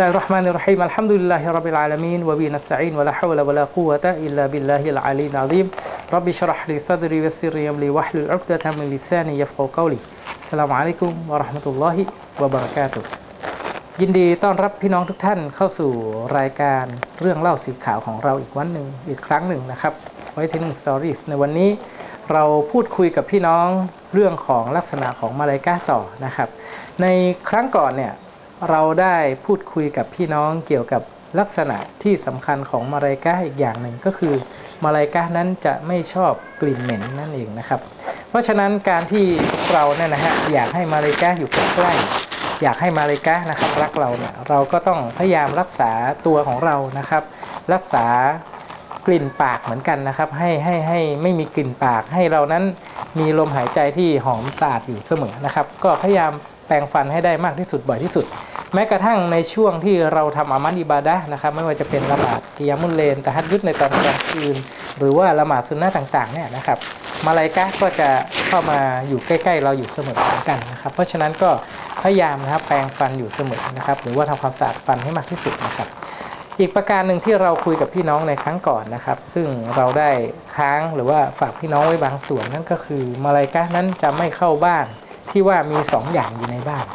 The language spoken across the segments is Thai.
الله الرحمن الرحيم الحمد لله رب العالمين وبه نستعين ولا حول ولا قوة إلا بالله العلي العظيم رب اشرح لي صدري ويسر لي أمري واحلل عقدة من لساني يفقهوا قولي السلام عليكم ورحمة الله وبركاته ยินดีต้อนรับพี่น้องทุกท่านเข้าสู่รายการเรื่องเล่าสีขาวของเราอีกวันหนึ่งอีกครั้งหนึ่งนะครับไว้ที่หนึ่งสตอรี่ในวันนี้เราพูดคุยกับพี่น้องเรื่องของลักษณะของมาลายกาต่อนะครับ ในครั้งก่อนเนี่ย เราได้พูดคุยกับพี่น้องเกี่ยวกับลักษณะที่สำคัญของมาลายกาอีกอย่างหนึ่งก็คือมาลายกานั้นจะไม่ชอบกลิ่นเหม็นนั่นเองนะครับ เพราะฉะนั้นการที่เราเนี่ยนะฮะอยากให้มาลายกาอยู่ใกล้ๆอยากให้มาเลกานะครับรักเราเนี่ยเราก็ต้องพยายามรักษาตัวของเรานะครับ รักษากลิ่นปากเหมือนกันนะครับ ให้ให้ให้ไม่มีกลิ่นปากให้เรานั้นมีลมหายใจที่หอมสะอาดอยู่เสมอนะครับ ก็พยายามแปรงฟันให้ได้มากที่สุดบ่อยที่สุด แม้กระทั่งในช่วงที่เราทำอามันอิบาดะนะครับไม่ว่าจะเป็นละหมาดกิยามุลเลนตะฮัดยุดในตอนกลางคืน หรือว่าละหมาดซุนนะห์ต่างๆเนี่ยนะครับมาลายกาก็จะเข้ามาอยู่ใกล้ๆ เราอยู่เสมอเหมือนกันนะครับเพราะฉะนั้นก็พยายามนะครับแปรงฟันอยู่เสมอนะครับหรือว่าทำความสะอาดฟันให้มากที่สุดนะครับอีกประการหนึ่งที่เราคุยกับพี่น้องในครั้งก่อนนะครับ ซึ่งเราได้ค้างหรือว่าฝากพี่น้องไว้บางส่วนนั่นก็คือมาลายกานั้นจะไม่เข้าบ้านที่ว่ามีสองอย่างอยู่ในบ้าน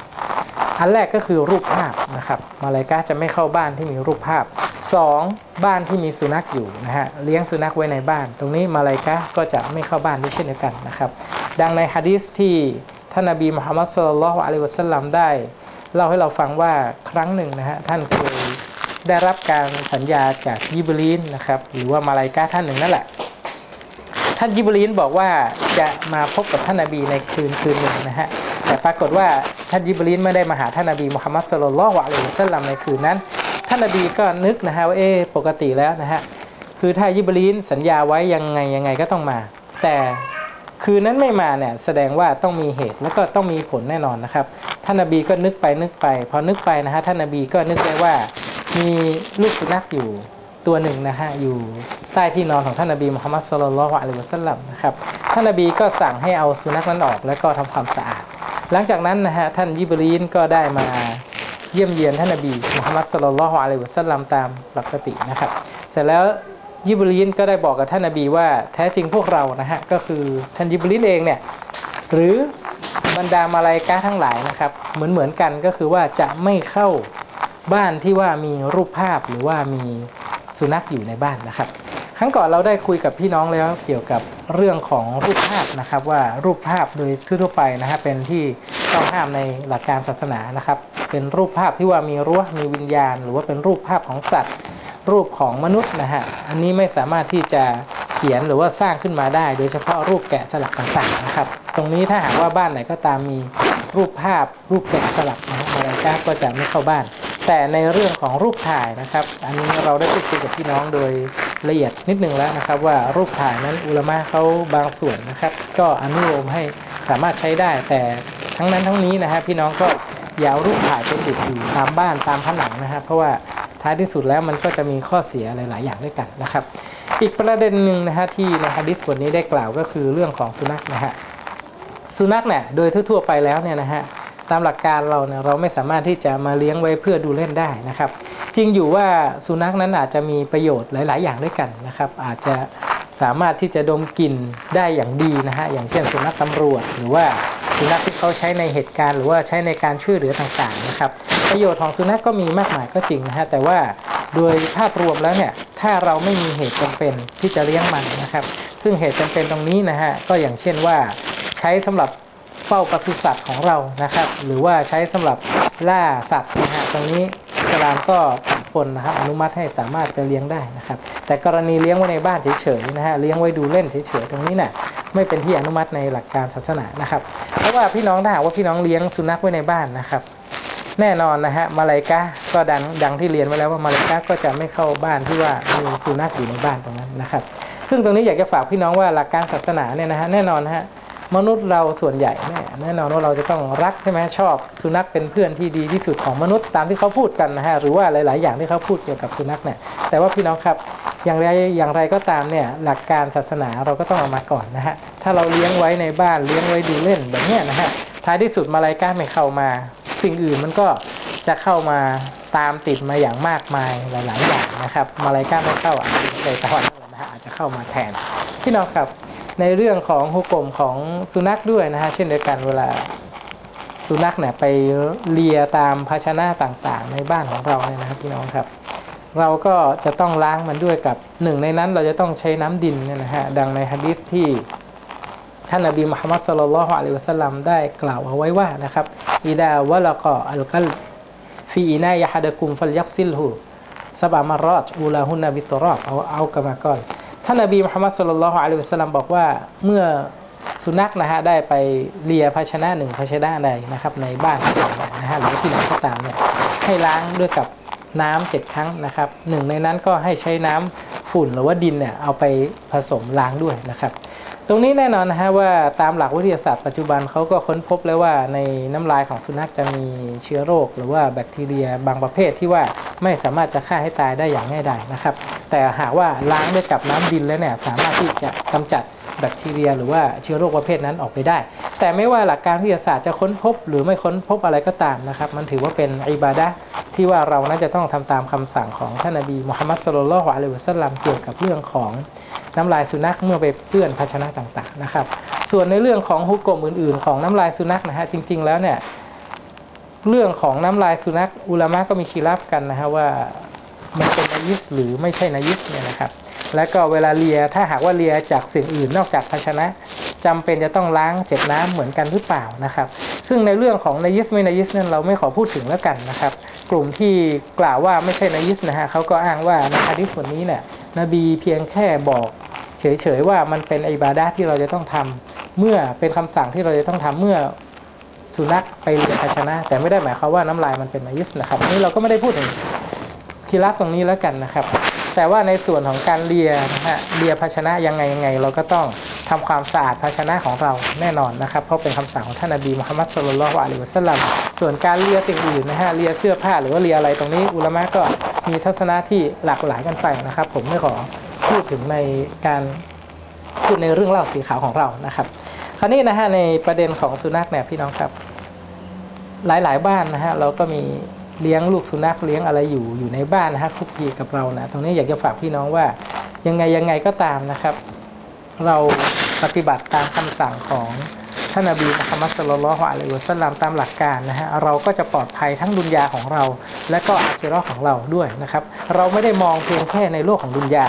อันแรกก็คือรูปภาพนะครับ มาลายกาจะไม่เข้าบ้านที่มีรูปภาพ 2. บ้านที่มีสุนัขอยู่นะฮะเลี้ยงสุนัขไว้ในบ้าน ตรงนี้มาลายกาก็จะไม่เข้าบ้านด้วยเช่นเดียวกันนะครับ ดังในฮะดีษที่ท่านนบีมุฮัมมัดสุลลัลลอฮุอะลัยวะสัลลัมได้เล่าให้เราฟังว่าครั้งหนึ่งนะฮะท่านเคยได้รับการสัญญาจากยิบรีนนะครับหรือว่ามาลายกาท่านหนึ่งนั่นแหละ ท่านยิบรีนบอกว่าจะมาพบกับท่านนบีในคืนคืนหนึ่งนะฮะ แต่ปรากฏว่าท่านยิบรีนไม่ได้มาหาท่านนบีมุฮัมมัดสุลลัลลอฮุอะลัยฮิสัลลัมในคืนนั้น ท่านนบีก็นึกนะฮะว่าเออปกติแล้วนะฮะคือถ้ายิบรีนสัญญาไว้ยังไงยังไงก็ต้องมา แต่คืนนั้นไม่มาเนี่ยแสดงว่าต้องมีเหตุแล้วก็ต้องมีผลแน่นอนนะครับ ท่านนบีก็นึกไปนึกไป พอนึกไปนะฮะท่านนบีก็นึกได้ว่ามีลูกสุนัขอยู่ตัวหนึ่งนะฮะอยู่ใต้ที่นอนของท่านนบีมุฮัมมัดสุลลัลลอฮุอะลัยฮิวะสัลลัมนะครับท่านนบีก็สั่งให้เอาสุนัขนั้นออกแล้วก็ทำความสะอาด หลังจากนั้นนะฮะท่านยิบรีนก็ได้มาเยี่ยมเยียนท่านนบีมุฮัมมัดสุลลัลฮุอะลัยฮิวะสัลลัมตามปกตินะครับ เสร็จแล้วยิบรีนก็ได้บอกกับท่านนบีว่าแท้จริงพวกเรานะฮะก็คือท่านยิบรีนเองเนี่ยหรือบรรดามาลายกาทั้งหลายนะครับ เหมือนเหมือนกันก็คือว่าจะไม่เข้าบ้านที่ว่ามีรูปภาพหรือว่ามีสุนัขอยู่ในบ้านนะครับ ครั้งก่อนเราได้คุยกับพี่น้องแล้วเกี่ยวกับเรื่องของรูปภาพนะครับ ว่ารูปภาพโดยทั่วไปนะฮะเป็นที่ต้องห้ามในหลักการศาสนานะครับ เป็นรูปภาพที่ว่ามีรั้วมีวิญญาณ หรือว่าเป็นรูปภาพของสัตว์ รูปของมนุษย์นะฮะอันนี้ไม่สามารถที่จะเขียนหรือว่าสร้างขึ้นมาได้ โดยเฉพาะรูปแกะสลักต่างๆนะครับ ตรงนี้ถ้าหากว่าบ้านไหนก็ตามมีรูปภาพ รูปแกะสลักนะฮะมาลายกาก็จะไม่เข้าบ้าน แต่ในเรื่องของรูปถ่ายนะครับ อันนี้เราได้พูดคุยกับพี่น้องโดย ละเอียดนิดนึงแล้วนะครับว่ารูปถ่ายนั้นอุลมะเขาบางส่วนนะครับ ก็อนุโลมให้สามารถใช้ได้ แต่ทั้งนั้นทั้งนี้นะฮะพี่น้องก็อย่าเอารูปถ่ายไปติดอยู่ตามบ้านตามผนังนะฮะเพราะว่าท้ายที่สุดแล้วมันก็จะมีข้อเสียหลาย ๆ อย่างด้วยกันนะครับ อีกประเด็นหนึ่งนะฮะที่ในฮะดิษบทนี้ได้กล่าวก็คือเรื่องของสุนัขนะฮะสุนัขเนี่ยโดยทั่วๆไปแล้วเนี่ยนะฮะ ตามหลักการเราเนี่ยเราไม่สามารถที่จะมาเลี้ยงไว้เพื่อดูเล่นได้นะครับ จริงอยู่ว่าสุนัขนั้นอาจจะมีประโยชน์หลาย ๆ อย่างด้วยกันนะครับ อาจจะสามารถที่จะดมกลิ่นได้อย่างดีนะฮะอย่างเช่นสุนัขตำรวจ หรือว่าสุนัขที่เขาใช้ในเหตุการณ์ หรือว่าใช้ในการช่วยเหลือต่างๆนะครับ ประโยชน์ของสุนัขก็มีมากมายก็จริงนะฮะแต่ว่าโดยภาพรวมแล้วเนี่ยถ้าเราไม่มีเหตุจำเป็นที่จะเลี้ยงมันนะครับ ซึ่งเหตุจำเป็นตรงนี้นะฮะก็อย่างเช่นว่าใช้สำหรับ เฝ้าปศุสัตว์ของเรานะครับ หรือว่าใช้สำหรับล่าสัตว์นะฮะตรงนี้สลามก็ผ่อนปลนนะครับอนุมัติให้สามารถจะเลี้ยงได้นะครับ แต่กรณีเลี้ยงไว้ในบ้านเฉยๆนะฮะเลี้ยงไว้ดูเล่นเฉยๆตรงนี้น่ะไม่เป็นที่อนุมัติในหลักการศาสนานะครับ เพราะว่าพี่น้องถ้าหากว่าพี่น้องเลี้ยงสุนัขไว้ในบ้านนะครับ แน่นอนนะฮะมาลายกาก็ดังดังที่เรียนไว้แล้วว่ามาลายกาก็จะไม่เข้าบ้านที่ว่ามีสุนัขอยู่ในบ้านตรงนั้นนะครับ ซึ่งตรงนี้อยากจะฝากพี่น้องว่าหลักการศาสนาเนี่ยนะฮะแน่นอนนะฮะ มนุษย์เราส่วนใหญ่เนี่ยแน่นอนว่าเราจะต้องรักใช่ไหมชอบสุนัขเป็นเพื่อนที่ดีที่สุดของมนุษย์ตามที่เขาพูดกันนะฮะหรือว่าหลาย ๆ อย่างที่เขาพูดเกี่ยวกับสุนัขเนี่ยแต่ว่าพี่น้องครับอย่างไรอย่างไรก็ตามเนี่ยหลักการศาสนาเราก็ต้องเอามาก่อนนะฮะถ้าเราเลี้ยงไว้ในบ้านเลี้ยงไว้ดูเล่นแบบนี้นะฮะท้ายที่สุดมาลายกาไม่เข้ามา สิ่งอื่นมันก็จะเข้ามาตามติดมาอย่างมากมายหลาย ๆ อย่างนะครับมาลายกาไม่เข้าอาจจะเป็นตะวันนะฮะอาจจะเข้ามาแทนพี่น้องครับ ในเรื่องของฮุกกลมของสุนัขด้วยนะฮะเช่นเดียวกันเวลาสุนัขเนี่ยไปเลียตามภาชนะต่างๆ ในบ้านของเราเนี่ยนะครับพี่น้องครับ เราก็จะต้องล้างมันด้วยกับหนึ่งในนั้นเราจะต้องใช้น้ำดินเนี่ยนะฮะดังในฮะดีษที่ท่านนบีมุฮัมมัดสุลลัลลอฮุอะลัยฮิวะสัลลัมได้กล่าวเอาไว้ว่านะครับอิดาวะละกออัลกัลฟีอินายะฮัดะกุมฟัลยักซิลฮูสบามารอดอูลาฮุนนบิตรอบเอาเอากรรมากร ท่านนบีมุฮัมมัดสุลลัลลอฮุอะลัยฮิวสลัมบอกว่าเมื่อสุนัขนะฮะได้ไปเลียภาชนะหนึ่งภาชนะใดนะครับ ในบ้านของเราเนี่ยนะฮะหรือที่ไหนก็ตามเนี่ยให้ล้างด้วยกับน้ำเจ็ดครั้งนะครับหนึ่งในนั้นก็ให้ใช้น้ำฝุ่นหรือว่าดินเนี่ยเอาไปผสมล้างด้วยนะครับ ตรงนี้แน่นอนนะฮะว่าตามหลักวิทยาศาสตร์ปัจจุบันเขาก็ค้นพบแล้วว่าในน้ำลายของสุนัขจะมีเชื้อโรค หรือว่าแบคทีเรียบางประเภทที่ว่าไม่สามารถจะฆ่าให้ตายได้อย่างง่ายดายนะครับ แต่หากว่าล้างด้วยกับน้ำดินแล้วเนี่ยสามารถที่จะกำจัดแบคทีเรีย หรือว่าเชื้อโรคประเภทนั้นออกไปได้ แต่ไม่ว่าหลักการวิทยาศาสตร์จะค้นพบ หรือไม่ค้นพบอะไรก็ตามนะครับ มันถือว่าเป็นอิบาดะที่ว่าเราน่าจะต้องทำตามคำสั่งของท่านนบีมุฮัมมัดสุลลัลลอฮุอะลัยฮิวะสัลลัมเกี่ยวกับเรื่องของ น้ำลายสุนัขเมื่อไปเปื้อนภาชนะต่างๆนะครับ ส่วนในเรื่องของฮุกกลมอื่น ๆ ของน้ำลายสุนัขนะฮะจริง ๆ แล้วเนี่ยเรื่องของน้ำลายสุนัขอุลามะก็มีคีรับกันนะฮะว่ามันเป็นนายิสหรือไม่ใช่นายิสเนี่ยนะครับ แล้วก็เวลาเลียถ้าหากว่าเลียจากสิ่งอื่นนอกจากภาชนะจำเป็นจะต้องล้างเจ็ดน้ำเหมือนกันหรือเปล่านะครับ ซึ่งในเรื่องของนายิสไม่นายิสนั้นเราไม่ขอพูดถึงแล้วกันนะครับ กลุ่มที่กล่าวว่าไม่ใช่นายิสนะฮะเขาก็อ้างว่าในฮะดิษบทนี้เนี่ยนบีเพียงแค่บอก เฉยๆว่ามันเป็นอิบาดะที่เราจะต้องทำเมื่อเป็นคำสั่งที่เราจะต้องทำเมื่อสุนัขไปเลียภาชนะ แต่ไม่ได้หมายความว่าน้ำลายมันเป็นนายิสนะครับนี่เราก็ไม่ได้พูดถึงคีรับตรงนี้แล้วกันนะครับ แต่ว่าในส่วนของการเลียนะฮะเลียภาชนะยังไงยังไง เราก็ต้องทำความสะอาดภาชนะของเราแน่นอนนะครับ เพราะเป็นคำสั่งของท่านนบีมุฮัมมัดสุลลัลลอฮุอะลัยฮิวะสัลลัมส่วนการเลียสิ่งอื่นนะฮะเลียเสื้อผ้าหรือว่าเลียอะไรตรงนี้อุลามะก็มีทัศนะที่หลากหลายกันไปนะครับ ผมไม่ขอ พูดถึงในการพูดในเรื่องเล่าสีขาวของเรานะครับ คราวนี้นะฮะในประเด็นของสุนัขเนี่ยพี่น้องครับ หลายๆ บ้านนะฮะเราก็มีเลี้ยงลูกสุนัขเลี้ยงอะไรอยู่อยู่ในบ้านนะฮะคุกคีกับเรานะตรงนี้อยากจะฝากพี่น้องว่ายังไงยังไงก็ตามนะครับ เราปฏิบัติตามคำสั่งของท่านนบีมุฮัมมัดสุลลัลฮุอะลัยฮิวะสลลัมตามหลักการนะฮะเราก็จะปลอดภัยทั้งดุนยาของเรา และก็อาคิเราะห์ของเราด้วยนะครับ เราไม่ได้มองเพียงแค่ในโลกของดุนยา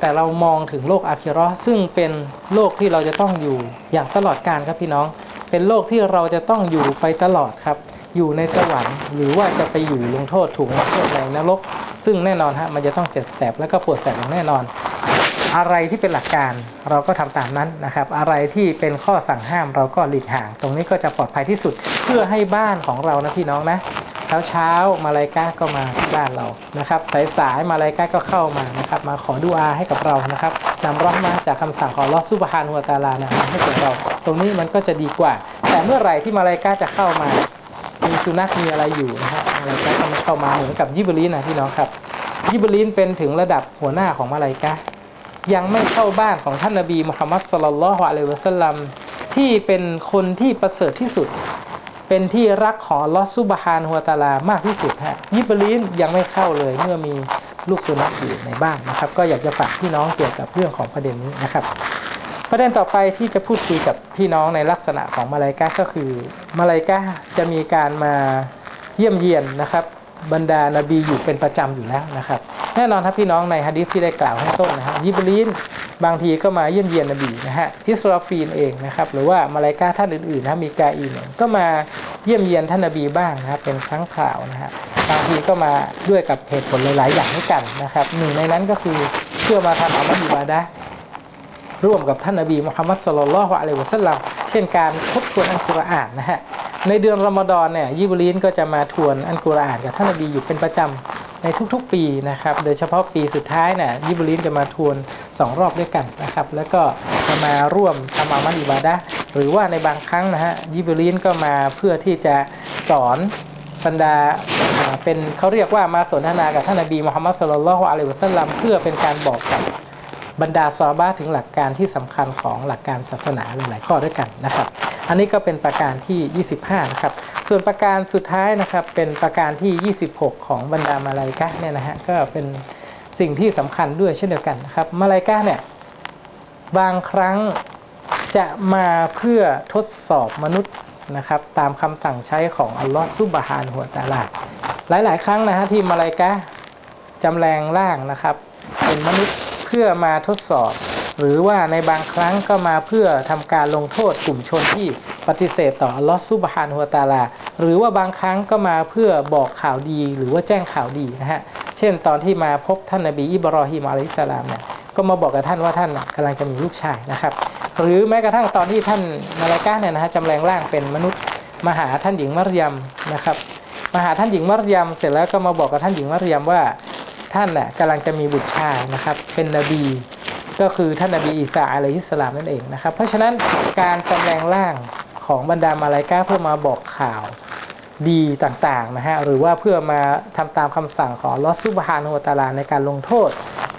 แต่เรามองถึงโลกอาคิรอซึ่งเป็นโลกที่เราจะต้องอยู่อย่างตลอดกาลครับพี่น้อง เป็นโลกที่เราจะต้องอยู่ไปตลอดครับ อยู่ในสวรรค์ หรือว่าจะไปอยู่ลงโทษถูกลงโทษในนรก ซึ่งแน่นอนฮะมันจะต้องเจ็บแสบและก็ปวดแสบอย่างแน่นอน อะไรที่เป็นหลักการเราก็ทำตามนั้นนะครับ อะไรที่เป็นข้อสั่งห้ามเราก็หลีกห่าง ตรงนี้ก็จะปลอดภัยที่สุดเพื่อให้บ้านของเรานะพี่น้องนะเช้าเช้าๆมาลายกาก็มาที่บ้านเรานะครับสายสายๆมาลายกาก็เข้ามานะครับมาขอดุอาให้กับเรานะครับนำร้อนมาจากคำสั่งของลอสุบฮานหัวตาลานะให้กับเรา ตรงนี้มันก็จะดีกว่า แต่เมื่อไหร่ที่มาลายกาจะเข้ามา มีสุนัขมีอะไรอยู่นะฮะมาลายกาก็ไม่เข้ามาเหมือนกับยิบรีนนะพี่น้องครับยิบรีนเป็นถึงระดับหัวหน้าของมาลายกา ยังไม่เข้าบ้านของท่านนบีมุฮัมมัดสลลัลลอฮุอะลัยฮิวะสัลลัมที่เป็นคนที่ประเสริฐที่สุด เป็นที่รักของลอฮ์ซุบฮานหัวตาลามากที่สุดฮะยิบรีนยังไม่เข้าเลยเมื่อมีลูกสุนัขอยู่ในบ้านนะครับ ก็อยากจะฝากพี่น้องเกี่ยวกับเรื่องของประเด็นนี้นะครับ ประเด็นต่อไปที่จะพูดคุยกับพี่น้องในลักษณะของมาลายกาก็คือมาลายกาจะมีการมาเยี่ยมเยียนนะครับ บรรดานาบีอยู่เป็นประจำอยู่แล้วนะครับแน่นอนครับพี่น้องในฮะดิษที่ได้กล่าวให้ต้นนะฮะยิบรีนบางทีก็มาเยี่ยมเยียนนบีนะฮะอิสราฟีนเองนะครับหรือว่ามาลายกาท่านอื่นๆนะมีกาอีนก็มาเยี่ยมเยียนท่านนบีบ้างนะครับเป็นครั้งคราวนะฮะบางทีก็มาด้วยกับเหตุผลหลายๆ อย่างด้วยกันนะครับหนึ่งในนั้นก็คือเพื่อมาทำอัลลอฮฺอิบาดะห์ร่วมกับท่านนบีมุฮัมมัดสุลลัลลอฮุอะลัยวะสัลลัมเช่นการทบทวนอัลกุรอานนะฮะ ในเดือนรอมฎอนเนี่ยยิบรีนก็จะมาทวนอัลกุรอานกับท่านนบีอยู่เป็นประจำในทุกๆปีนะครับ โดยเฉพาะปีสุดท้ายเนี่ยยิบรีนจะมาทวนสองรอบด้วยกันนะครับ แล้วก็จะมาร่วมทำอามัลอิบาดะหรือว่าในบางครั้งนะฮะยิบรีนก็มาเพื่อที่จะสอนบรรดาเป็นเขาเรียกว่ามาสนทนากับท่านนบีมุฮัมมัดสุลลัลฮุอะลัยฮิวะสัลลัมเพื่อเป็นการบอกกับบรรดาซอฮาบะห์ถึงหลักการที่สำคัญของหลักการศาสนาหลายๆข้อด้วยกันนะครับ อันนี้ก็เป็นประการที่ 25 นะครับ ส่วนประการสุดท้ายนะครับเป็นประการที่ 26 ของบรรดามาลายกะเนี่ยนะฮะก็เป็นสิ่งที่สำคัญด้วยเช่นเดียวกันนะครับ มาลายกะเนี่ยบางครั้งจะมาเพื่อทดสอบมนุษย์นะครับตามคำสั่งใช้ของอัลลอฮฺซุบฮานหัวตาลาหลาย ๆ ครั้งนะฮะที่มาลายกะห์จำแรงร่างนะครับ เป็นมนุษย์เพื่อมาทดสอบ หรือว่าในบางครั้งก็มาเพื่อทำการลงโทษกลุ่มชนที่ปฏิเสธต่ออัลลอฮฺซุบฮานหัวตาลา หรือว่าบางครั้งก็มาเพื่อบอกข่าวดีหรือว่าแจ้งข่าวดีนะฮะ เช่นตอนที่มาพบท่านนบีอิบรอฮิมอะลัยสลามเนี่ยก็มาบอกกับท่านว่าท่านน่ะกำลังจะมีลูกชายนะครับ หรือแม้กระทั่งตอนที่ท่านมาลายกาเนี่ยนะฮะจำแรงร่างเป็นมนุษย์มาหาท่านหญิงมัรยมนะครับมาหาท่านหญิงมัรยมเสร็จแล้วก็มาบอกกับท่านหญิงมัรยมว่าท่านน่ะกำลังจะมีบุตรชายนะครับ เป็นนบี ก็คือท่านนบีอีสาอะลัยฮิสสลามนั่นเองนะครับ เพราะฉะนั้นการจำแรงร่างของบรรดามาลายกาเพื่อมาบอกข่าวดีต่างๆนะฮะหรือว่าเพื่อมาทำตามคำสั่งของลอสซุบฮานุวตาลาในการลงโทษ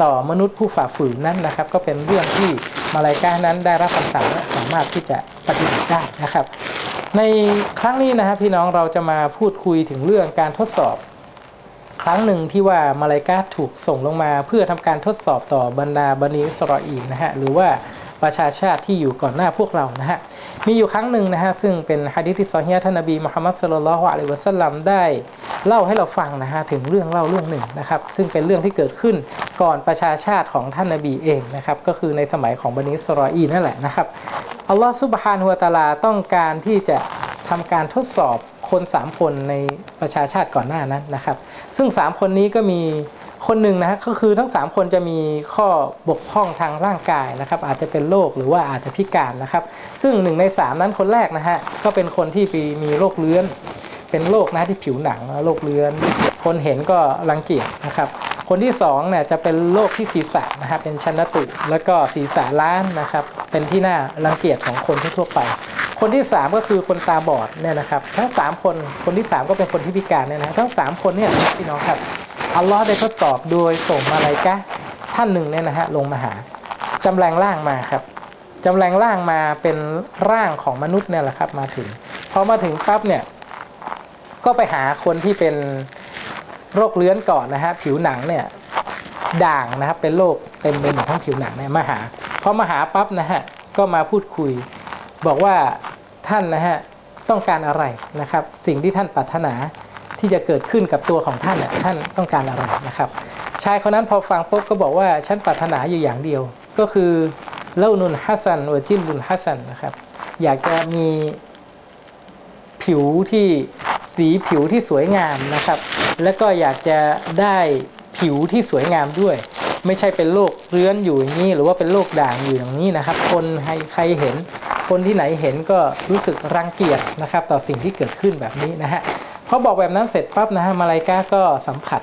ต่อมนุษย์ผู้ฝ่าฝืนนั้นนะครับ ก็เป็นเรื่องที่มาลายกานั้นได้รับคำสั่งและสามารถที่จะปฏิบัติได้นะครับ ในครั้งนี้นะครับพี่น้องเราจะมาพูดคุยถึงเรื่องการทดสอบ ครั้งหนึ่งที่ว่ามาลายกาถูกส่งลงมาเพื่อทำการทดสอบต่อบรรดาบันิสรออีลนะฮะหรือว่าประชาชาติที่อยู่ก่อนหน้าพวกเรานะฮะมีอยู่ครั้งหนึ่งนะฮะซึ่งเป็นฮะดีษที่ซอฮีฮ์ท่านนบีมุฮัมมัดสุลลัลฮุอะลัยฮิวะสัลลัมได้เล่าให้เราฟังนะฮะถึงเรื่องเล่าเรื่องหนึ่งนะครับ ซึ่งเป็นเรื่องที่เกิดขึ้นก่อนประชาชาติของท่านนบีเองนะครับ ก็คือในสมัยของบันิสรออีนั่นแหละนะครับอัลลอฮฺซุบฮานะฮูวะตาลาต้องการที่จะทำการทดสอบ คนสามคนในประชาชาติก่อนหน้านั้นนะครับ ซึ่ง 3 คนนี้ก็มีคนหนึ่งนะฮะก็คือทั้ง 3 คนจะมีข้อบกพร่องทางร่างกายนะครับ อาจจะเป็นโรคหรือว่าอาจจะพิการนะครับ ซึ่งหนึ่งใน 3 นั้นคนแรกนะฮะก็เป็นคนที่มีโรคเลื้อน เป็นโรคนะที่ผิวหนังโรคเลื้อน คนเห็นก็รังเกียจนะครับ คนที่2เนี่ยจะเป็นโรคที่ศีรษะนะครับเป็นชันตุแล้วก็ศีรษะล้านนะครับเป็นที่น่ารังเกียจของคนทั่วไป คนที่ 3 ก็คือคนตาบอดเนี่ยนะครับทั้ง 3 คนคนที่ 3 ก็เป็นคนที่พิการเนี่ยนะทั้ง 3 คนเนี่ยพี่น้องครับอัลลอฮ์ได้ทดสอบโดยส่งมาอะไรกะท่านหนึ่งเนี่ยนะฮะลงมาหาจำแรงร่างมาครับจำแรงร่างมาเป็นร่างของมนุษย์เนี่ยแหละครับมาถึงพอมาถึงปั๊บเนี่ยก็ไปหาคนที่เป็นโรคเลื้อนก่อนนะฮะผิวหนังเนี่ยด่างนะครับเป็นโรคเต็มไปหมดทั้งผิวหนังเนี่ยมาหาพอมาหาปั๊บนะฮะก็มาพูดคุย บอกว่า ท่านนะฮะต้องการอะไรนะครับสิ่งที่ท่านปรารถนาที่จะเกิดขึ้นกับตัวของท่านน่ะท่านต้องการอะไรนะครับ ชายคนนั้นพอฟังปุ๊บก็บอกว่าฉันปรารถนาอยู่อย่างเดียว ก็คือเล่านุนฮัสซันวจินบุนฮัสซันนะครับอยากจะมีผิวที่สีผิวที่สวยงามนะครับ แล้วก็อยากจะได้ผิวที่สวยงามด้วย ไม่ใช่เป็นโรคเรื้อนอยู่อย่างนี้ หรือว่าเป็นโรคด่างอยู่อย่างนี้นะครับ คนให้ใครเห็น คนที่ไหนเห็นก็รู้สึกรังเกียจนะครับ ต่อสิ่งที่เกิดขึ้นแบบนี้นะฮะพอบอกแบบนั้นเสร็จปั๊บนะฮะมาลายกาก็สัมผัส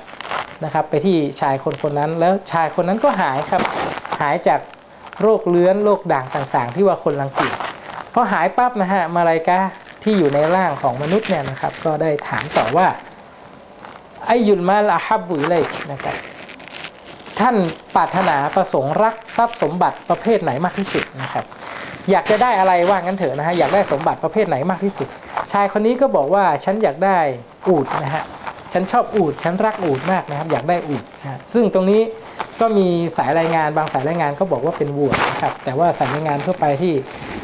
นะครับ ไปที่ชายคนคนนั้นแล้วชายคนนั้นก็หายครับ หายจากโรคเลื้อนโรคด่างต่างๆ ที่ว่าคนรังเกียจพอหายปั๊บนะฮะมาลายกาที่อยู่ในร่างของมนุษย์เนี่ยนะครับ ก็ได้ถามต่อว่าไอยุลมาลาฮับบุยเลยนะครับท่านปรารถนาประสงค์รักทรัพย์สมบัติประเภทไหนมากที่สุดนะครับ อยากจะได้อะไรว่างั้นเถอะนะฮะอยากได้สมบัติประเภทไหนมากที่สุด ชายคนนี้ก็บอกว่าฉันอยากได้อูดนะฮะฉันชอบอูดฉันรักอูดมากนะครับ อยากได้อูดนะซึ่งตรงนี้ก็มีสายรายงานบางสายรายงานก็บอกว่าเป็นวัวนะครับแต่ว่าสายรายงานทั่วไปที่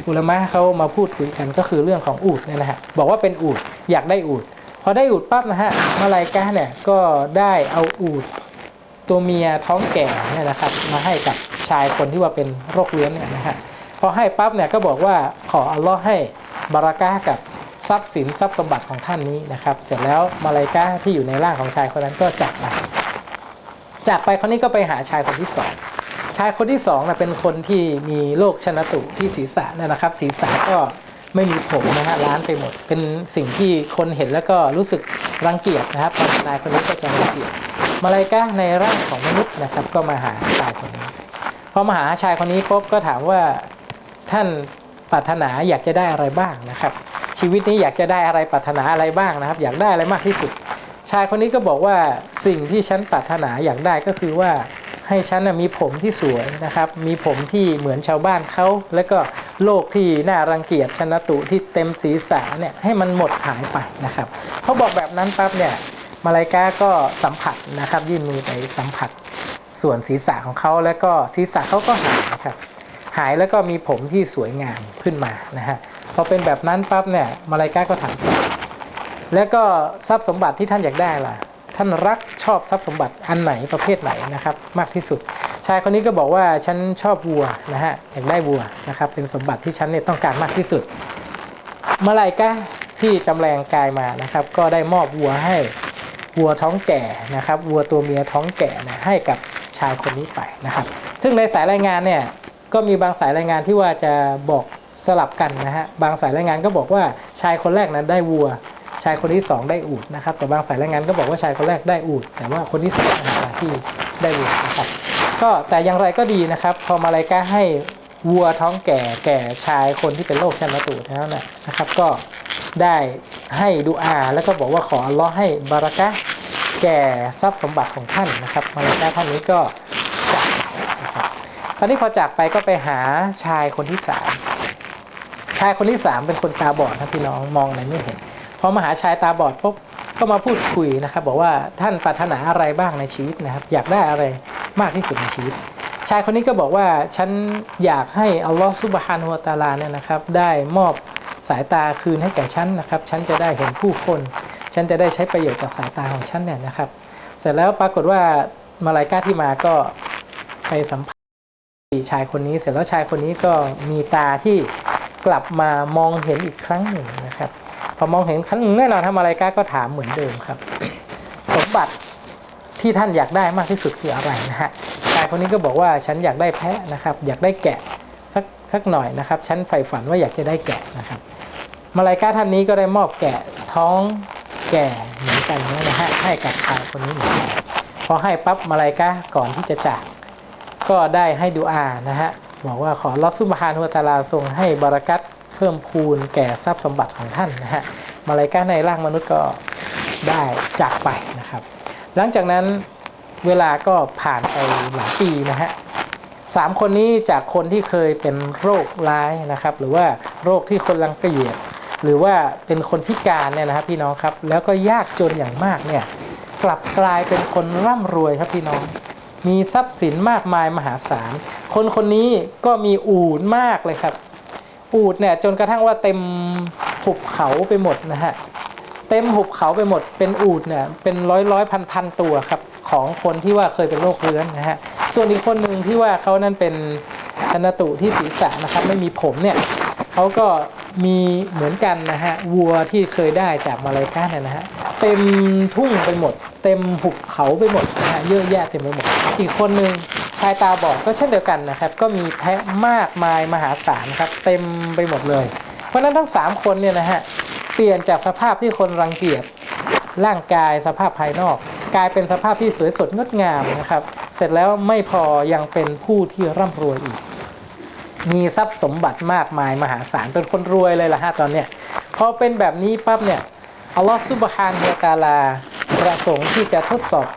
อุลมะเขามาพูดคุยกันก็คือเรื่องของอูดเนี่ยนะฮะบอกว่าเป็นอูดอยากได้อูดพอได้อูดปั๊บนะฮะมาลายกาเนี่ยก็ได้เอาอูดตัวเมียท้องแก่เนี่ยนะครับมาให้กับชายคนที่ว่าเป็นโรคเลื้อนเนี่ยนะฮะ พอให้ปั๊บเนี่ยก็บอกว่าขออัลลอฮ์ให้บารักากับทรัพย์สินทรัพย์สมบัติของท่านนี้นะครับ เสร็จแล้วมาลายกาที่อยู่ในร่างของชายคนนั้นก็จากไปจากไปคนนี้ก็ไปหาชายคนที่สองชายคนที่สองนะเป็นคนที่มีโรคชนะตุที่ศีรษะเนี่ยนะครับ ศีรษะก็ไม่มีผมนะฮะล้านไปหมด เป็นสิ่งที่คนเห็นแล้วก็รู้สึกรังเกียจนะครับตอนนายคนนี้ก็จะรังเกียจมาลายกาในร่างของมนุษย์นะครับ ก็มาหาชายคนนี้พอมาหาชายคนนี้ปุ๊บก็ถามว่า ท่านปรารถนาอยากจะได้อะไรบ้างนะครับ ชีวิตนี้อยากจะได้อะไรปรารถนาอะไรบ้างนะครับ อยากได้อะไรมากที่สุด ชายคนนี้ก็บอกว่าสิ่งที่ฉันปรารถนาอยากได้ก็คือว่าให้ฉันนะมีผมที่สวยนะครับ มีผมที่เหมือนชาวบ้านเขา แล้วก็โลกที่น่ารังเกียจชนะตุที่เต็มศีรษะเนี่ยให้มันหมดหายไปนะครับเขาบอกแบบนั้นปั๊บเนี่ยมาลายกาก็สัมผัสนะครับ ยื่นมือไปสัมผัสส่วนศีรษะของเขาแล้วก็ศีรษะเขาก็หายครับ หายแล้วก็มีผมที่สวยงามขึ้นมานะฮะพอเป็นแบบนั้นปั๊บเนี่ยมาลายกาก็ถามแล้วก็ทรัพย์สมบัติที่ท่านอยากได้ล่ะ ท่านรักชอบทรัพย์สมบัติอันไหนประเภทไหนนะครับ มากที่สุด ชายคนนี้ก็บอกว่าฉันชอบวัวนะฮะอยากได้วัวนะครับ เป็นสมบัติที่ฉันเนี่ยต้องการมากที่สุดมาลายกาที่จำแรงกายมานะครับ ก็ได้มอบวัวให้วัวท้องแก่นะครับวัวตัวเมียท้องแก่นะให้กับชายคนนี้ไปนะครับ ซึ่งในสายรายงานเนี่ย ก็มีบางสายรายงานที่ว่าจะบอกสลับกันนะฮะ บางสายรายงานก็บอกว่าชายคนแรกนั้นได้วัว ชายคนที่สองได้อูดนะครับ แต่บางสายรายงานก็บอกว่าชายคนแรกได้อูด แต่ว่าคนที่สองที่ได้วัวนะครับ ก็แต่อย่างไรก็ดีนะครับ พอมาลายกาให้วัวท้องแก่แก่ชายคนที่เป็นโรคชันนตูแล้วนะนะครับ ก็ได้ให้ดูอาแล้วก็บอกว่าขออัลลอฮ์ให้บารักะแก่ทรัพย์สมบัติของท่านนะครับมาลายกาท่านนี้ก็ ตอนนี้พอจากไปก็ไปหาชายคนที่สามชายคนที่สามเป็นคนตาบอดนะพี่น้องมองอะไรไม่เห็นพอมาหาชายตาบอดปุ๊บก็มาพูดคุยนะครับ บอกว่าท่านปรารถนาอะไรบ้างในชีวิตนะครับ อยากได้อะไรมากที่สุดในชีวิต ชายคนนี้ก็บอกว่าฉันอยากให้อัลลอฮฺซุบฮานุวะตาลาเนี่ยนะครับ ได้มอบสายตาคืนให้แก่ฉันนะครับ ฉันจะได้เห็นผู้คน ฉันจะได้ใช้ประโยชน์จากสายตาของฉันเนี่ยนะครับ เสร็จแล้วปรากฏว่ามาลายกาที่มาก็ไปสัมผั ชายคนนี้เสร็จแล้วชายคนนี้ก็มีตาที่กลับมามองเห็นอีกครั้งหนึ่งนะครับ พอมองเห็นครั้งหนึ่งแน่นอนทำอะไรก้าก็ถามเหมือนเดิมครับ สมบัติที่ท่านอยากได้มากที่สุดคืออะไรนะฮะชายคนนี้ก็บอกว่าฉันอยากได้แพะนะครับ อยากได้แกะสักสักหน่อยนะครับ ฉันใฝ่ฝันว่าอยากจะได้แกะนะครับมาลายกาท่านนี้ก็ได้มอบแกะท้องแก่เหมือนกันนะฮะให้กับชายคนนี้เหมือนกันพอให้ปั๊บมาลายกาก่อนที่จะจาก ก็ได้ให้ดูอานะฮะบอกว่าขอลอสุบฮานุวะตาลาทรงให้บารักัตเพิ่มพูนแก่ทรัพย์สมบัติของท่านนะฮะมาลายกาในร่างมนุษย์ก็ได้จากไปนะครับ หลังจากนั้นเวลาก็ผ่านไปหลายปีนะฮะสามคนนี้จากคนที่เคยเป็นโรคร้ายนะครับ หรือว่าโรคที่คนรังเกียจหรือว่าเป็นคนพิการเนี่ยนะครับพี่น้องครับ แล้วก็ยากจนอย่างมากเนี่ยกลับกลายเป็นคนร่ำรวยครับพี่น้อง มีทรัพย์สินมากมายมหาศาล คนคนนี้ก็มีอูดมากเลยครับ อูดเนี่ยจนกระทั่งว่าเต็มหุบเขาไปหมดนะฮะ เต็มหุบเขาไปหมด เป็นอูดเนี่ยเป็นร้อยร้อยพันพันตัวครับของคนที่ว่าเคยเป็นโรคเรื้อนนะฮะ ส่วนอีกคนหนึ่งที่ว่าเขานั้นเป็นชนตุที่ศีรษะนะครับ ไม่มีผมเนี่ยเขาก็ มีเหมือนกันนะฮะวัวที่เคยได้จากมาลายกาเนี่ยนะฮะเต็มทุ่งไปหมด เต็มหุบเขาไปหมดนะฮะเยอะแยะเต็มไปหมด อีกคนหนึ่งชายตาบอดก็เช่นเดียวกันนะครับ ก็มีแพะมากมายมหาศาลครับ เต็มไปหมดเลย เพราะฉะนั้นทั้ง 3 คนเนี่ยนะฮะเปลี่ยนจากสภาพที่คนรังเกียจร่างกายสภาพภายนอก กลายเป็นสภาพที่สวยสดงดงามนะครับ เสร็จแล้วไม่พอยังเป็นผู้ที่ร่ำรวยอีก มีทรัพย์สมบัติมากมายมหาศาลเป็นคนรวยเลยล่ะฮะตอนเนี้ยพอเป็นแบบนี้ปั๊บเนี่ยอัลลอฮฺซุบฮานเฮตาลาประสงค์ที่จะทดสอบ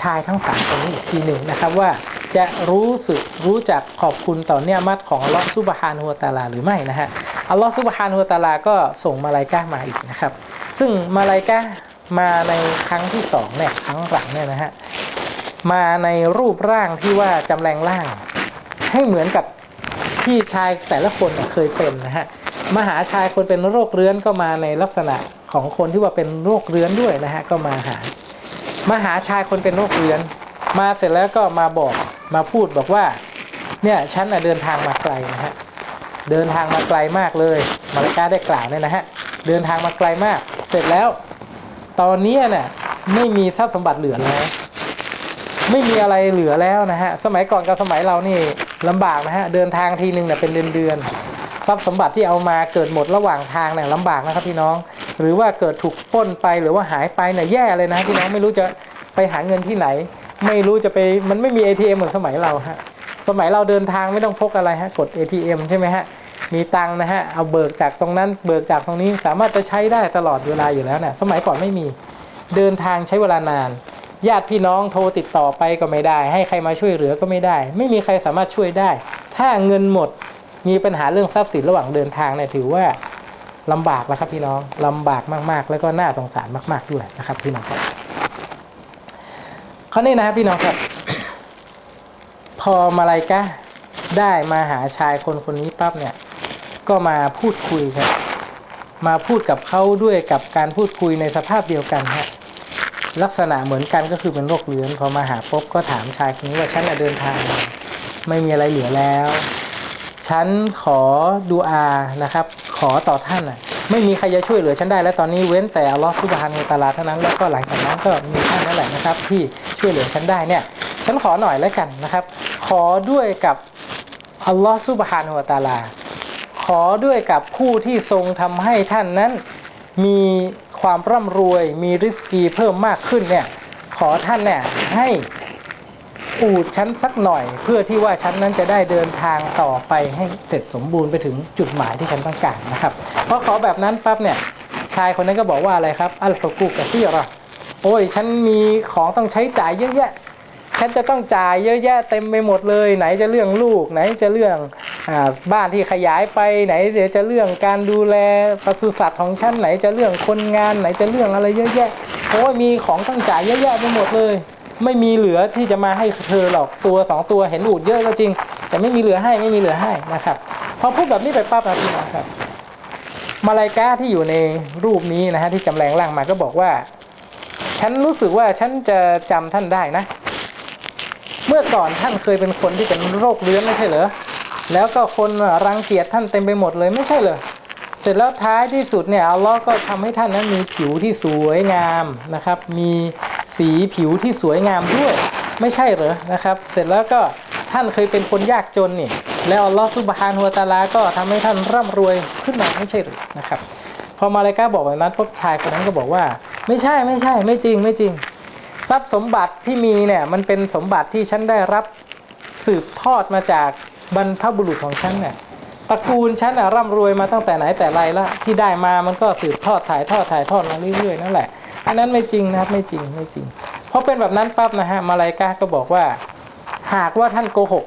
ชายทั้งสามคนนี้อีกทีหนึ่งนะครับว่าจะรู้สึกรู้จักขอบคุณต่อเนี่ยมัตของอัลลอฮฺซุบฮานฮุวตาลาหรือไม่นะฮะอัลลอฮฺซุบฮานฮุวตาลาก็ส่งมาลายกามาอีกนะครับ ซึ่งมาลายกามาในครั้งที่สองเนี่ยครั้งหลังเนี่ยนะฮะมาในรูปร่างที่ว่าจำแรงร่าง ให้เหมือนกับ ที่ชายแต่ละคนเคยเป็นนะฮะมหาชายคนเป็นโรคเรื้อนก็มาในลักษณะของคนที่ว่าเป็นโรคเรื้อนด้วยนะฮะก็มาหามหาชายคนเป็นโรคเรื้อน มาเสร็จแล้วก็มาบอกมาพูดบอกว่าเนี่ยฉันเดินทางมาไกลนะฮะเดินทางมาไกลมากเลยมาริกาได้กล่าวเนี่ยนะฮะเดินทางมาไกลมาก เสร็จแล้ว ตอนนี้เนี่ยไม่มีทรัพย์สมบัติเหลือแล้วไม่มีอะไรเหลือแล้วนะฮะสมัยก่อนกับสมัยเรานี่ ลำบากนะฮะเดินทางทีหนึ่งเนี่ยเป็นเดือนเดือนทรัพย์สมบัติที่เอามาเกิดหมดระหว่างทางเนี่ยลำบากนะครับพี่น้อง หรือว่าเกิดถูกป้นไปหรือว่าหายไปเนี่ยแย่เลยนะพี่น้องไม่รู้จะไปหาเงินที่ไหน ไม่รู้จะไปมันไม่มี ATM เหมือนสมัยเราฮะสมัยเราเดินทางไม่ต้องพกอะไรฮะกด ATM ใช่ไหมฮะมีตังค์นะฮะเอาเบิกจากตรงนั้นเบิกจากตรงนี้สามารถจะใช้ได้ตลอดเวลาอยู่แล้วเนี่ยสมัยก่อนไม่มีเดินทางใช้เวลานาน ญาติพี่น้องโทรติดต่อไปก็ไม่ได้ ให้ใครมาช่วยเหลือก็ไม่ได้ ไม่มีใครสามารถช่วยได้ ถ้าเงินหมดมีปัญหาเรื่องทรัพย์สินระหว่างเดินทางเนี่ยถือว่าลำบากแล้วครับพี่น้องลำบากมากๆ แล้วก็น่าสงสารมาก ๆด้วยนะครับพี่น้องครับข้อนี้นะครับพี่น้องครับ พอมาลายกะได้มาหาชายคนคนนี้ปั๊บเนี่ย ก็มาพูดคุยครับมาพูดกับเขาด้วยกับการพูดคุยในสภาพเดียวกันฮะ ลักษณะเหมือนกันก็คือเป็นโรคเรื้อนพอมาหาปุ๊บก็ถามชายคนนี้ว่าฉันน่ะเดินทาง ไม่มีอะไรเหลือแล้ว ฉันขอดูอานะครับ ขอต่อท่านน่ะไม่มีใครจะช่วยเหลือฉันได้ แล้วตอนนี้เว้นแต่อัลลอฮฺซุบฮานะฮูวะตาลาเท่านั้นแล้วก็หลังจากนั้นก็มีท่านนั่นแหละนะครับ ที่ช่วยเหลือฉันได้เนี่ย ฉันขอหน่อยแล้วกันนะครับ ขอด้วยกับอัลลอฮฺซุบฮานะฮูวตาลา ขอด้วยกับผู้ที่ทรงทำให้ท่านนั้นมี ความร่ำรวยมีริสกีเพิ่มมากขึ้นเนี่ยขอท่านเนี่ยให้อูดฉันสักหน่อย เพื่อที่ว่าฉันนั้นจะได้เดินทางต่อไปให้เสร็จสมบูรณ์ไปถึงจุดหมายที่ฉันต้องการนะครับพอขอแบบนั้นปั๊บเนี่ยชายคนนั้นก็บอกว่าอะไรครับอัลฟากูกะซีรอโอ้ยฉันมีของต้องใช้จ่ายเยอะแยะฉันจะต้องจ่ายเยอะแยะเต็มไปหมดเลย ไหนจะเรื่องลูก ไหนจะเรื่อง บ้านที่ขยายไปไหนเดี๋ยวจะเรื่องการดูแลปศุสัตว์ของฉันไหนจะเรื่องคนงานไหนจะเรื่องอะไรเยอะแยะโอ้ยมีของต้องจ่ายเยอะแยะไปหมดเลย ไม่มีเหลือที่จะมาให้เธอหรอกตัวสองตัวเห็นอูดเยอะก็จริง แต่ไม่มีเหลือให้ไม่มีเหลือให้นะครับพอพูดแบบนี้ไปปั๊บนะพี่น้องครับมาลายกาที่อยู่ในรูปนี้นะฮะที่จำแรงร่างมาก็บอกว่า ฉันรู้สึกว่าฉันจะจำท่านได้นะ เมื่อก่อนท่านเคยเป็นคนที่เป็นโรคเรื้อนไม่ใช่เหรอ แล้วก็คนรังเกียจท่านเต็มไปหมดเลยไม่ใช่เหรอเสร็จแล้วท้ายที่สุดเนี่ยอัลลอฮ์ก็ทำให้ท่านนั้นมีผิวที่สวยงามนะครับ มีสีผิวที่สวยงามด้วย ไม่ใช่เหรอนะครับ เสร็จแล้วก็ท่านเคยเป็นคนยากจนนี่แล้วอัลลอฮ์ซุบฮานะฮูวตาลาก็ทำให้ท่านร่ำรวยขึ้นมาไม่ใช่หรือนะครับ พอมาเลายกาบอกแบบนั้นพวกชายคนนั้นก็บอกว่า ไม่ใช่ไม่ใช่ ไม่จริงไม่จริง ทรัพย์สมบัติที่มีเนี่ยมันเป็นสมบัติที่ฉันได้รับสืบทอดมาจาก บรรพบุรุษของฉันเนี่ยตระกูลฉันน่ะร่ำรวยมาตั้งแต่ไหนแต่ไรละที่ได้มามันก็สืบทอดถ่ายทอดถ่ายทอดมาเรื่อยๆนั่นแหละ อันนั้นไม่จริงนะครับไม่จริงไม่จริงเพราะเป็นแบบนั้นปั๊บนะฮะมาลายกาก็บอกว่า หากว่าท่านโกหก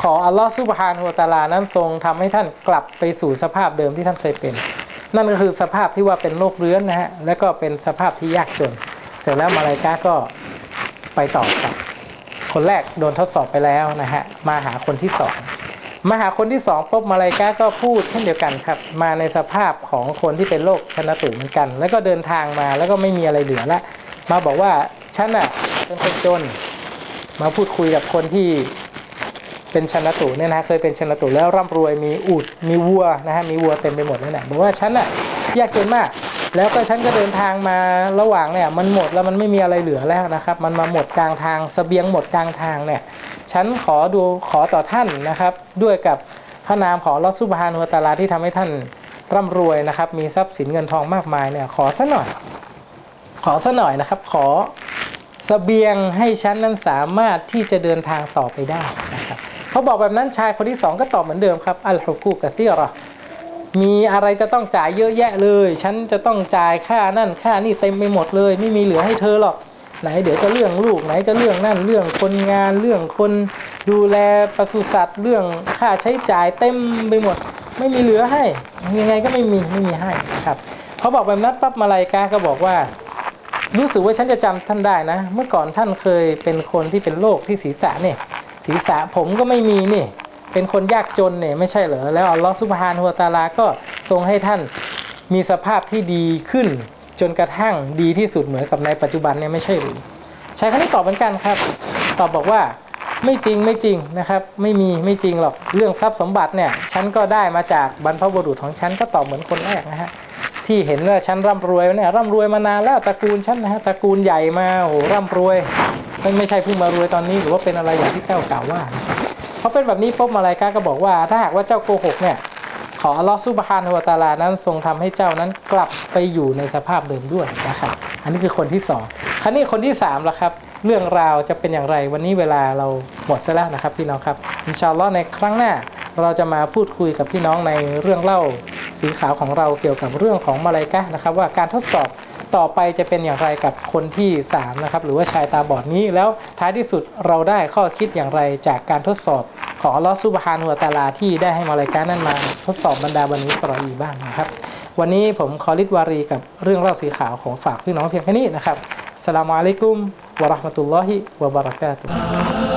ขออัลลอฮฺซุบฮานะฮูวตาลานั้นทรงทำให้ท่านกลับไปสู่สภาพเดิมที่ท่านเคยเป็น นั่นก็คือสภาพที่ว่าเป็นโรคเรื้อนนะฮะ แล้วก็เป็นสภาพที่ยากจน เสร็จแล้วมาลายกาก็ไปต่อครับ คนแรกโดนทดสอบไปแล้วนะฮะมาหาคนที่สองมาหาคนที่สองปุ๊บมาลายกาก็พูดเช่นเดียวกันครับ มาในสภาพของคนที่เป็นโรคชนะตุเหมือนกัน แล้วก็เดินทางมาแล้วก็ไม่มีอะไรเหลือละมาบอกว่าฉันน่ะเป็นคนจน มาพูดคุยกับคนที่เป็นชนะตุเนี่ยนะเคยเป็นชนะตุแล้วร่ำรวยมีอูดมีวัวนะฮะมีวัวเต็มไปหมดเลยนะบอกว่าฉันน่ะยากจนมาก แล้วก็ฉันก็เดินทางมาระหว่างเนี่ยมันหมดแล้วมันไม่มีอะไรเหลือแล้วนะครับ มันมาหมดกลางทางเสบียงหมดกลางทางเนี่ยฉันขอดูขอต่อท่านนะครับ ด้วยกับพระนามของลอสุบฮานุวะตาลาที่ทำให้ท่านร่ำรวยนะครับ มีทรัพย์สินเงินทองมากมายเนี่ยขอสักหน่อย ขอสักหน่อยนะครับ ขอเสบียงให้ฉันนั้นสามารถที่จะเดินทางต่อไปได้นะครับเขาบอกแบบนั้นชายคนที่สองก็ตอบเหมือนเดิมครับอัลฮุกูกะซีรอ มีอะไรจะต้องจ่ายเยอะแยะเลย ฉันจะต้องจ่ายค่านั่นค่านี่เต็มไปหมดเลย ไม่มีเหลือให้เธอหรอก ไหนเดี๋ยวจะเรื่องลูกไหนจะเรื่องนั่นเรื่องคนงานเรื่องคนดูแลปศุสัตว์เรื่องค่าใช้จ่ายเต็มไปหมด ไม่มีเหลือให้ ยังไงก็ไม่มีไม่มีให้ครับเขาบอกแบบนั้นปั๊บมาลายกาก็บอกว่ารู้สึกว่าฉันจะจำท่านได้นะ เมื่อก่อนท่านเคยเป็นคนที่เป็นโรคที่ศีรษะเนี่ยศีรษะผมก็ไม่มีนี่ เป็นคนยากจนเนี่ยไม่ใช่เหรอแล้วอัลลอฮฺซุบฮานะฮูวตาลาก็ทรงให้ท่านมีสภาพที่ดีขึ้น จนกระทั่งดีที่สุดเหมือนกับในปัจจุบันเนี่ยไม่ใช่หรือชายคนนี้ตอบเหมือนกันครับ ตอบบอกว่าไม่จริงไม่จริงนะครับ ไม่มีไม่จริงหรอกเรื่องทรัพย์สมบัติเนี่ยฉันก็ได้มาจากบรรพบุรุษของฉันก็ตอบเหมือนคนแรกนะฮะที่เห็นว่าฉันร่ำรวยเนี่ยร่ำรวยมานานแล้วตระกูลฉันนะฮะตระกูลใหญ่มาโอ้โหร่ำรวยไม่ไม่ใช่เพิ่งมารวยตอนนี้หรือว่าเป็นอะไรอย่างที่เจ้ากล่าวว่านะ พราเป็นแบบนี้ปุ๊บมาลายกาก็บอกว่า ถ้าหากว่าเจ้าโกหกเนี่ยขออัลลอฮฺซุบฮานฮวตาลานั้นทรงทำให้เจ้านั้นกลับไปอยู่ในสภาพเดิมด้วยนะครับอันนี้คือคนที่สองคราวนี้คนที่สามละครับเรื่องราวจะเป็นอย่างไร วันนี้เวลาเราหมดซะแล้วนะครับพี่น้องครับอินชาอัลลอฮ์ในครั้งหน้าเราจะมาพูดคุยกับพี่น้องในเรื่องเล่าสีขาวของเราเกี่ยวกับเรื่องของมาลายกะนะครับว่าการทดสอบ ต่อไปจะเป็นอย่างไรกับคนที่สามนะครับ หรือว่าชายตาบอดนี้แล้วท้ายที่สุดเราได้ข้อคิดอย่างไรจากการทดสอบของลอฮฺซุบฮานุวตาลาที่ได้ให้มาลายการนั้นมาทดสอบบรรดาบันิอิสรออีบ้างนะครับ วันนี้ผมขอริดวารีกับเรื่องเล่าสีขาวของฝากพี่น้องเพียงแค่นี้นะครับสลามอะลัยกุมวะราะห์มะตุลลอฮิวะบะเราะกาตุฮ์